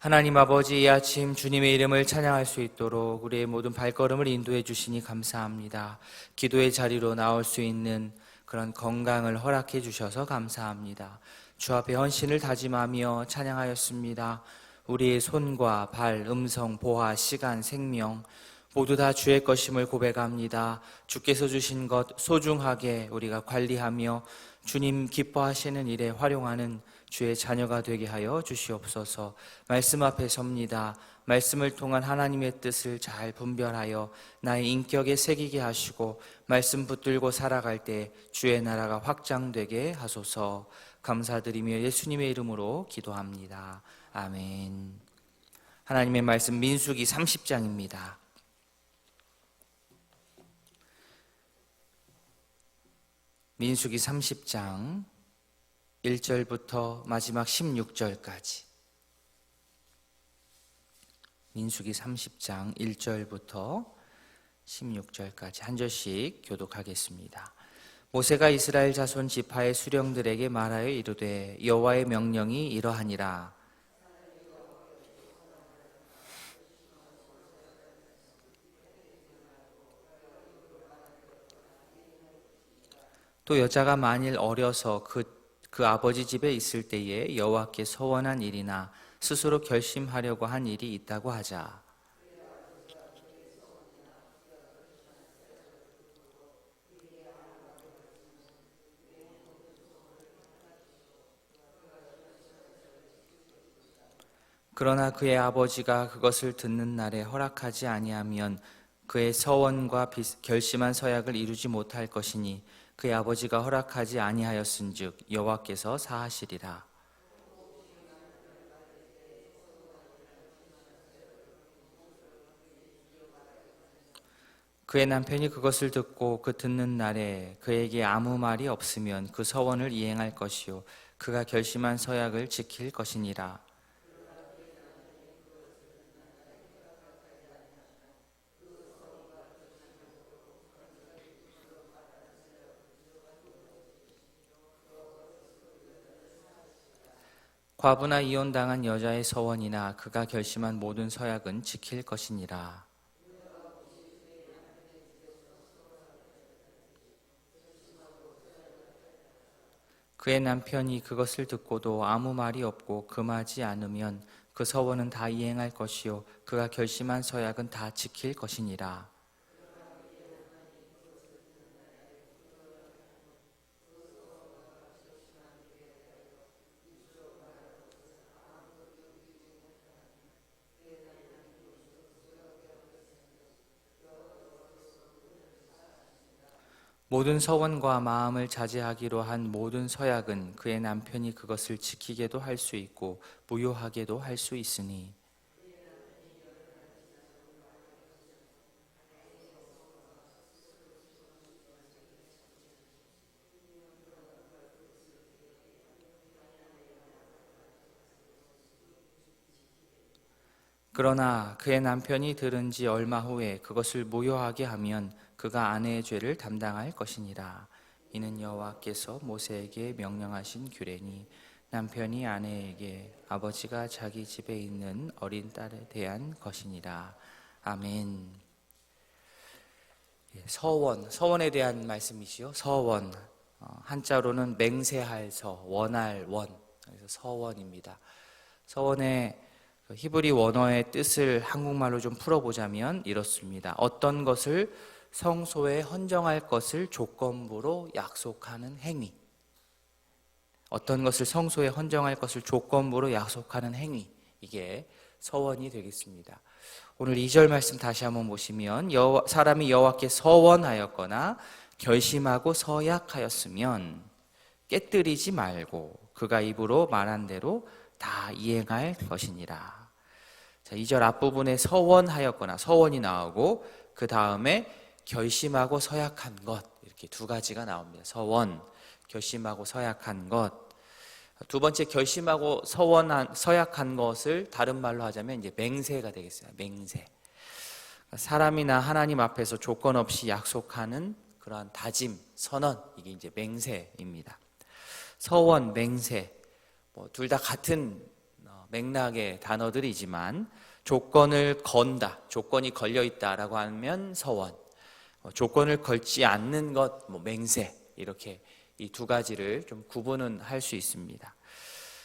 하나님 아버지 이 아침 주님의 이름을 찬양할 수 있도록 우리의 모든 발걸음을 인도해 주시니 감사합니다. 기도의 자리로 나올 수 있는 그런 건강을 허락해 주셔서 감사합니다. 주 앞에 헌신을 다짐하며 찬양하였습니다. 우리의 손과 발, 음성, 보아, 시간, 생명 모두 다 주의 것임을 고백합니다. 주께서 주신 것 소중하게 우리가 관리하며 주님 기뻐하시는 일에 활용하는 주의 자녀가 되게 하여 주시옵소서. 말씀 앞에 섭니다. 말씀을 통한 하나님의 뜻을 잘 분별하여 나의 인격에 새기게 하시고 말씀 붙들고 살아갈 때 주의 나라가 확장되게 하소서. 감사드리며 예수님의 이름으로 기도합니다. 아멘. 하나님의 말씀 민수기 30장입니다. 민수기 30장 1절부터 마지막 16절까지 민수기 30장 1절부터 16절까지 한 절씩 교독하겠습니다. 모세가 이스라엘 자손 지파의 수령들에게 말하여 이르되 여호와의 명령이 이러하니라 또 여자가 만일 어려서 그, 그 아버지 집에 있을 때에 여호와께 서원한 일이나 스스로 결심하려고 한 일이 있다고 하자. 그러나 그의 아버지가 그것을 듣는 날에 허락하지 아니하면 그의 서원과 비- 결심한 서약을 이루지 못할 것이니 그의 아버지가 허락하지 아니하였은즉 여호와께서 사하시리라. 그의 남편이 그것을 듣고 그 듣는 날에 그에게 아무 말이 없으면 그 서원을 이행할 것이요 그가 결심한 서약을 지킬 것이니라. 과부나 이혼당한 여자의 서원이나 그가 결심한 모든 서약은 지킬 것이니라. 그의 남편이 그것을 듣고도 아무 말이 없고 금하지 않으면 그 서원은 다 이행할 것이요 그가 결심한 서약은 다 지킬 것이니라. 모든 서원과 마음을 자제하기로 한 모든 서약은 그의 남편이 그것을 지키게도 할 수 있고 무효하게도 할 수 있으니. 그러나 그의 남편이 들은 지 얼마 후에 그것을 무효하게 하면 그가 아내의 죄를 담당할 것이니라. 이는 여호와께서 모세에게 명령하신 규례니 남편이 아내에게 아버지가 자기 집에 있는 어린 딸에 대한 것이니라. 아멘. 예, 서원, 서원에 대한 말씀이시요. 서원. 어, 한자로는 맹세할 서, 원할 원. 그래서 서원입니다. 서원의 그 히브리 원어의 뜻을 한국말로 좀 풀어보자면 이렇습니다. 어떤 것을 성소에 헌정할 것을 조건부로 약속하는 행위. 어떤 것을 성소에 헌정할 것을 조건부로 약속하는 행위. 이게 서원이 되겠습니다. 오늘 2절 말씀 다시 한번 보시면 여호와, 사람이 여호와께 서원하였거나 결심하고 서약하였으면 깨뜨리지 말고 그가 입으로 말한 대로 다 이행할 것이니라. 자, 2절 앞부분에 서원하였거나 서원이 나오고 그 다음에 결심하고 서약한 것 이렇게 두 가지가 나옵니다. 서원, 결심하고 서약한 것. 두 번째 결심하고 서원한 서약한 것을 다른 말로 하자면 이제 맹세가 되겠어요. 맹세. 사람이나 하나님 앞에서 조건 없이 약속하는 그러한 다짐, 선언 이게 이제 맹세입니다. 서원, 맹세 뭐 둘 다 같은 어, 맥락의 단어들이지만 조건을 건다, 조건이 걸려 있다라고 하면 서원, 어, 조건을 걸지 않는 것, 뭐 맹세 이렇게 이 두 가지를 좀 구분은 할 수 있습니다.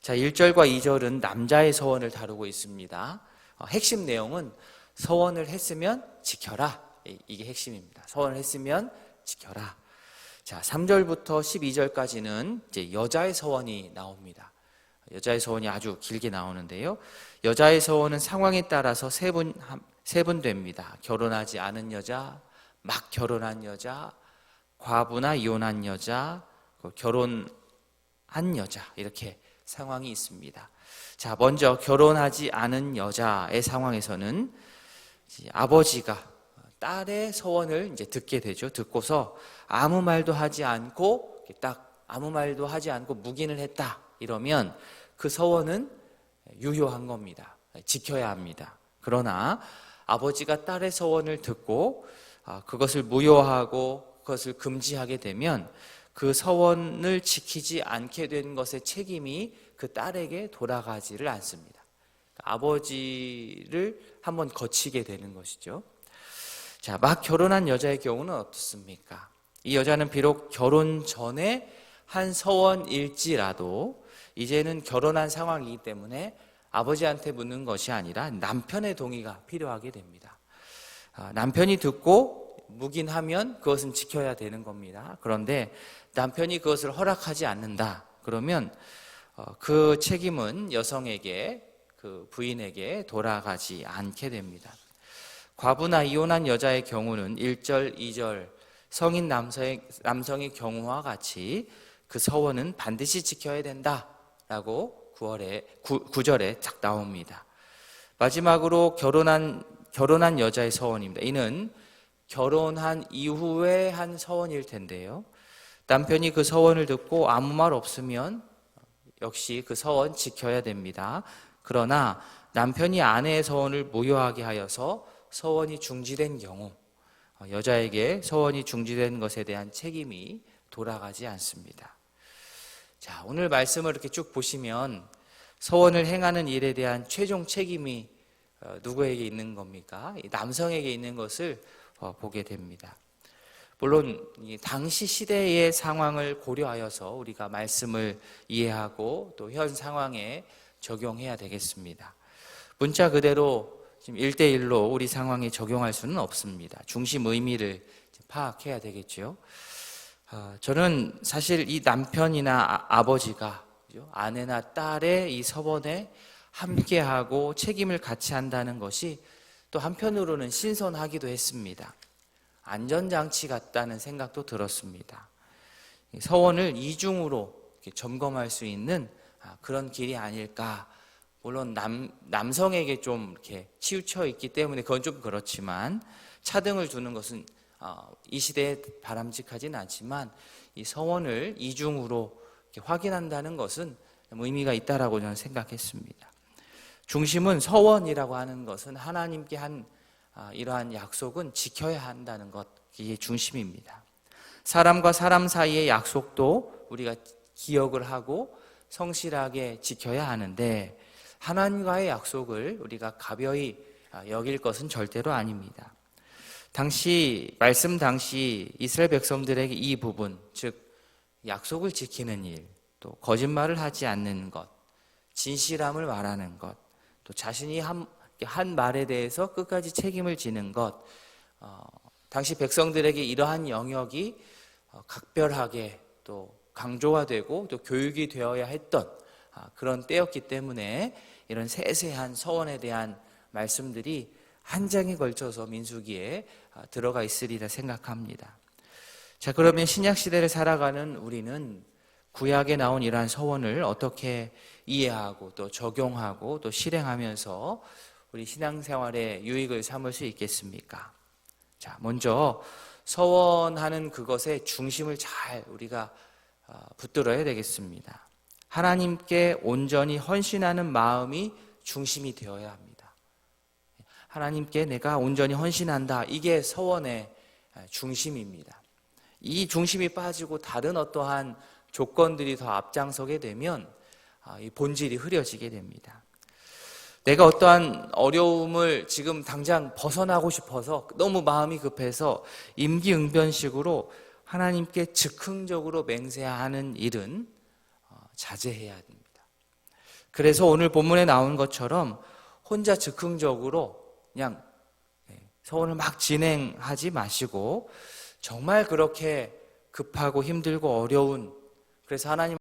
자, 1절과 2절은 남자의 서원을 다루고 있습니다. 어, 핵심 내용은 서원을 했으면 지켜라. 이- 이게 핵심입니다. 서원을 했으면 지켜라. 자, 3절부터 12절까지는 이제 여자의 서원이 나옵니다. 여자의 서원이 아주 길게 나오는데요. 여자의 서원은 상황에 따라서 세 분, 세분 됩니다. 결혼하지 않은 여자, 막 결혼한 여자, 과부나 이혼한 여자, 그 결혼한 여자, 이렇게 상황이 있습니다. 자, 먼저 결혼하지 않은 여자의 상황에서는 아버지가 딸의 서원을 이제 듣게 되죠. 듣고서 아무 말도 하지 않고 딱 아무 말도 하지 않고 묵인을 했다. 이러면 그 서원은 유효한 겁니다. 지켜야 합니다. 그러나 아버지가 딸의 서원을 듣고 아, 그것을 무효하고 그것을 금지하게 되면 그 서원을 지키지 않게 된 것의 책임이 그 딸에게 돌아가지를 않습니다. 아버지를 한번 거치게 되는 것이죠. 자, 막 결혼한 여자의 경우는 어떻습니까? 이 여자는 비록 결혼 전에 한 서원일지라도 이제는 결혼한 상황이기 때문에 아버지한테 묻는 것이 아니라 남편의 동의가 필요하게 됩니다. 아, 남편이 듣고 묵인하면 그것은 지켜야 되는 겁니다. 그런데 남편이 그것을 허락하지 않는다. 그러면 어, 그 책임은 여성에게 그 부인에게 돌아가지 않게 됩니다. 과부나 이혼한 여자의 경우는 1절, 2절 성인 남성의, 남성의 경우와 같이 그 서원은 반드시 지켜야 된다라고 9월에 9, 9절에 딱 나옵니다. 마지막으로 결혼한 결혼한 여자의 서원입니다. 이는 결혼한 이후에 한 서원일 텐데요. 남편이 그 서원을 듣고 아무 말 없으면 역시 그 서원 지켜야 됩니다. 그러나 남편이 아내의 서원을 무효하게 하여서 서원이 중지된 경우 어, 여자에게 서원이 중지된 것에 대한 책임이 돌아가지 않습니다. 자, 오늘 말씀을 이렇게 쭉 보시면 서원을 행하는 일에 대한 최종 책임이 어, 누구에게 있는 겁니까? 이 남성에게 있는 것을 어, 보게 됩니다. 물론 이 당시 시대의 상황을 고려하여서 우리가 말씀을 이해하고 또 현 상황에 적용해야 되겠습니다. 문자 그대로 지금 1대1로 우리 상황에 적용할 수는 없습니다. 중심 의미를 파악해야 되겠죠. 어, 저는 사실 이 남편이나 아, 버지가 아내나 딸의 이 서번에 함께하고 책임을 같이 한다는 것이 또 한편으로는 신선하기도 했습니다. 안전장치 같다는 생각도 들었습니다. 이 서원을 이중으로 점검할 수 있는 아, 그런 길이 아닐까. 물론 남, 남성에게 좀 이렇게 치우쳐 있기 때문에 그건 좀 그렇지만 차등을 두는 것은 어, 이 시대에 바람직하지는 않지만 이 서원을 이중으로 확인한다는 것은 의미가 있다라고 저는 생각했습니다. 중심은 서원이라고 하는 것은 하나님께 한 아, 이러한 약속은 지켜야 한다는 것 이게 중심입니다. 사람과 사람 사이의 약속도 우리가 기억을 하고 성실하게 지켜야 하는데 하나님과의 약속을 우리가 가벼이 아, 여길 것은 절대로 아닙니다. 당시 말씀 당시 이스라엘 백성들에게 이 부분 즉 약속을 지키는 일, 또 거짓말을 하지 않는 것, 진실함을 말하는 것, 또 자신이 한, 한 말에 대해서 끝까지 책임을 지는 것, 어, 당시 백성들에게 이러한 영역이 어, 각별하게 또 강조가 되고 또 교육이 되어야 했던 아, 그런 때였기 때문에 이런 세세한 서원에 대한 말씀들이 한 장에 걸쳐서 민수기에 아, 들어가 있으리라 생각합니다. 자, 그러면 신약 시대를 살아가는 우리는 구약에 나온 이러한 서원을 어떻게 이해하고 또 적용하고 또 실행하면서 우리 신앙생활에 유익을 삼을 수 있겠습니까? 자, 먼저 서원하는 그것의 중심을 잘 우리가 어, 붙들어야 되겠습니다. 하나님께 온전히 헌신하는 마음이 중심이 되어야 합니다. 하나님께 내가 온전히 헌신한다. 이게 서원의 중심입니다. 이 중심이 빠지고 다른 어떠한 조건들이 더 앞장서게 되면 아, 이 본질이 흐려지게 됩니다. 내가 어떠한 어려움을 지금 당장 벗어나고 싶어서 너무 마음이 급해서 임기응변식으로 하나님께 즉흥적으로 맹세하는 일은 어, 자제해야 됩니다. 그래서 오늘 본문에 나온 것처럼 혼자 즉흥적으로 그냥 네, 서원을 막 진행하지 마시고 정말 그렇게 급하고 힘들고 어려운 그래서 하나님